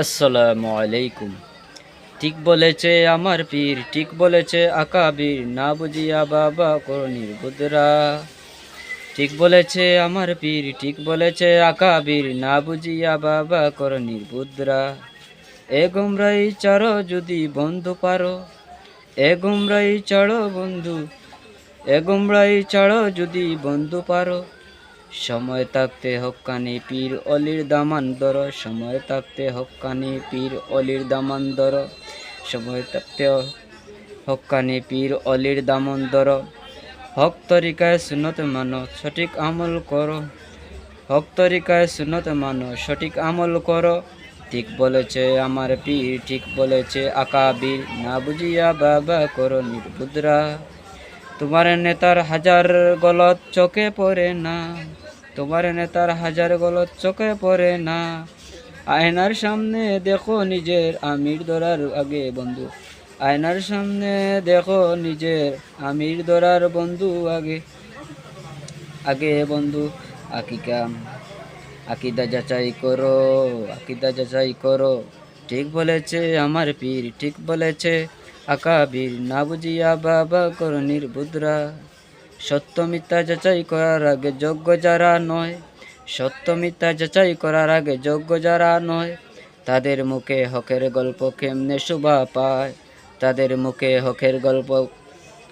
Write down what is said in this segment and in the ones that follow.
আসসালামু আলাইকুম। ঠিক বলেছে আমার পীর, ঠিক বলেছে আকাবির, না বুঝিয়া বাবা করণীর বুদরা ঠিক বলেছে আমার পীর, ঠিক বলেছে আকাবির, না বুঝিয়া বাবা করণীর বুদরা এ গুমরাই চারো যদি বন্ধু পারো, এ গুমরাই চাড়ো বন্ধু, এ গুমরাই চাড়ো যদি বন্ধু পারো। সময় থাকতে হক্কানি পীর অলির দামান দর সময় থাকতে হক্কানি পীর অলির দামান দর সময় থাকতে হক্কানি পীর অলির দামন দর হক তরিকায় সুনত মানো, সঠিক আমল করো। হক তরিকায় সুনত মানো, সঠিক আমল করো। ঠিক বলেছে আমার পীর, ঠিক বলেছে আকাবির। না বুঝিয়া বাবা করো নির্বুদ্রা। তোমার নেতার হাজার গলত চোখে পড়ে না। তোমার নেতার হাজার গলত চোখে পড়ে না। আয়নার সামনে দেখো নিজের আমির দরার আগে বন্ধু। আয়নার সামনে দেখো নিজের আমির দরার বন্ধু আগে আগে বন্ধু। আকিকা, আকিদা যাচাই করো, আকিদা যাচাই করো। ঠিক বলেছে আমার পীর, ঠিক বলেছে। আকাবির না বুঝিয়া বাবা করো নির্বুদ্রা। সত্য মিথ্যা যাচাই করার আগে যোগ্য যারা নয়, সত্য মিথ্যা যাচাই করার আগে যোগ্য যারা নয়, তাদের মুখে হকের গল্প কেমনে শোভা পায়? তাদের মুখে হকের গল্প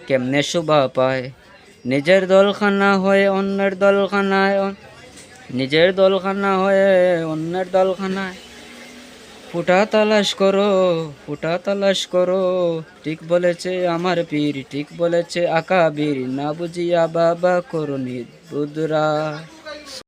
কেমনে শোভা পায়? নিজের দলখানা হয়ে অন্যের দলখানায়, নিজের দলখানা হয়ে অন্যের দলখানায়। ফুটা তালাশ করো, ফুটা তালাশ করো। ঠিক বলেছে আমার পীর, ঠিক বলেছে আকাবীর। না বুঝিয়া বাবা করো বুদরা।